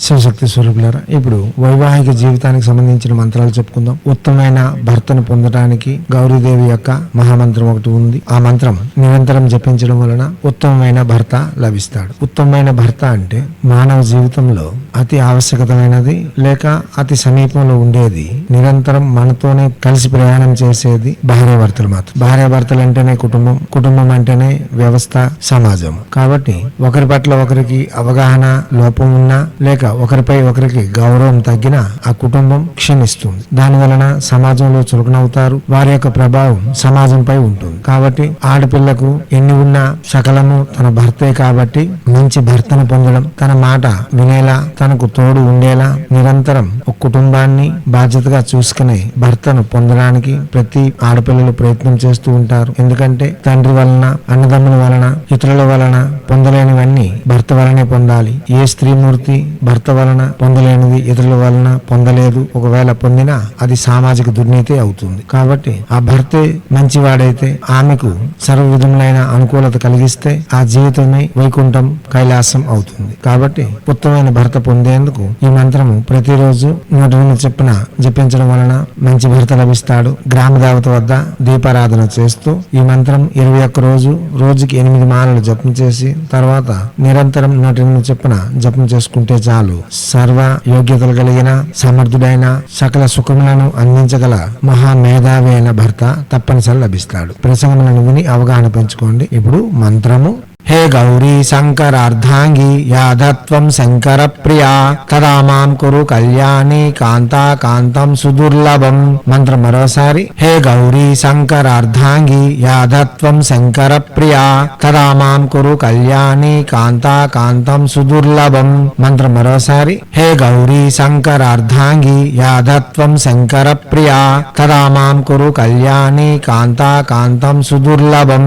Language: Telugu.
శివశక్తి స్వరూపులారా ఇప్పుడు వైవాహిక జీవితానికి సంబంధించిన మంత్రాలు చెప్పుకుందాం. ఉత్తమమైన భర్తను పొందడానికి గౌరీదేవి యొక్క మహామంత్రం ఒకటి ఉంది. ఆ మంత్రం నిరంతరం జపించడం వలన ఉత్తమమైన భర్త లభిస్తాడు. ఉత్తమమైన భర్త అంటే మానవ జీవితంలో అతి ఆవశ్యకతమైనది లేక అతి సమీపంలో ఉండేది. నిరంతరం మనతోనే కలిసి ప్రయాణం చేసేది భార్యాభర్తలు మాత్రం. భార్యాభర్తలు అంటేనే కుటుంబం కుటుంబం అంటేనే వ్యవస్థ సమాజం. కాబట్టి ఒకరి పట్ల ఒకరికి అవగాహన లోపం ఉన్నా లేక ఒకరిపై ఒకరికి గౌరవం తగ్గిన ఆ కుటుంబం క్షీణిస్తుంది. దాని వలన సమాజంలో చురుకునవుతారు వారి యొక్క ప్రభావం సమాజంపై ఉంటుంది. కాబట్టి ఆడపిల్లకు ఎన్ని ఉన్నా సకలము తన భర్తే కాబట్టి మంచి భర్తను పొందడం తన మాట వినేలా తనకు తోడు ఉండేలా నిరంతరం ఒక కుటుంబాన్ని బాధ్యతగా చూసుకునే భర్తను పొందడానికి ప్రతి ఆడపిల్లలు ప్రయత్నం చేస్తూ ఉంటారు. ఎందుకంటే తండ్రి వలన అన్నదమ్ముల వలన ఇతరుల వలన పొందలేనివన్నీ భర్త వలనే పొందాలి. ఏ స్త్రీమూర్తి భర్త వలన పొందలేనిది ఇతరుల వలన పొందలేదు. ఒకవేళ పొందినా అది సామాజిక దుర్నీతి అవుతుంది. కాబట్టి ఆ భర్తే మంచివాడైతే ఆమెకు సర్వ విధములైన అనుకూలత కలిగిస్తే ఆ జీవితమే వైకుంఠం కైలాసం అవుతుంది. కాబట్టి ఉత్తమైన భర్త పొందేందుకు ఈ మంత్రము ప్రతిరోజు నూట ఎనిమిది చెప్పున జపించడం వలన మంచి భర్త లభిస్తాడు. గ్రామ దేవత వద్ద దీపారాధన చేస్తూ ఈ మంత్రం ఇరవై ఒక్క రోజు రోజుకి ఎనిమిది మాలలు జపం చేసి తర్వాత నిరంతరం నూట ఎనిమిది చెప్పున జపం చేసుకుంటే చాలు. సర్వ యోగ్యతలు కలిగిన సమర్థుడైన సకల సుఖములను అందించగల మహా మేధావి అయిన భర్త తప్పనిసరి లభిస్తాడు. ప్రసంగములను విని అవగాహన పెంచుకోండి. ఇప్పుడు మంత్రము హే గౌరీ శంకరార్ధాంగి యాధత్వం శంకర ప్రియా తదా మాం కురు కళ్యాణి కాంతా కాంతం సుదుర్లభం. మంత్రం మరోసారి హే గౌరీ శంకరార్ధాంగి యాధత్వం శంకర ప్రియా తదా మాం కురు కళ్యాణి కాంతా కాంతం సుదుర్లభం. మంత్రం మరోసారి హే గౌరీ శంకరార్ధాంగి యాధత్వం శంకర ప్రియా తదా మాం కురు కళ్యాణి కాంతా కాంతం సుదుర్లభం.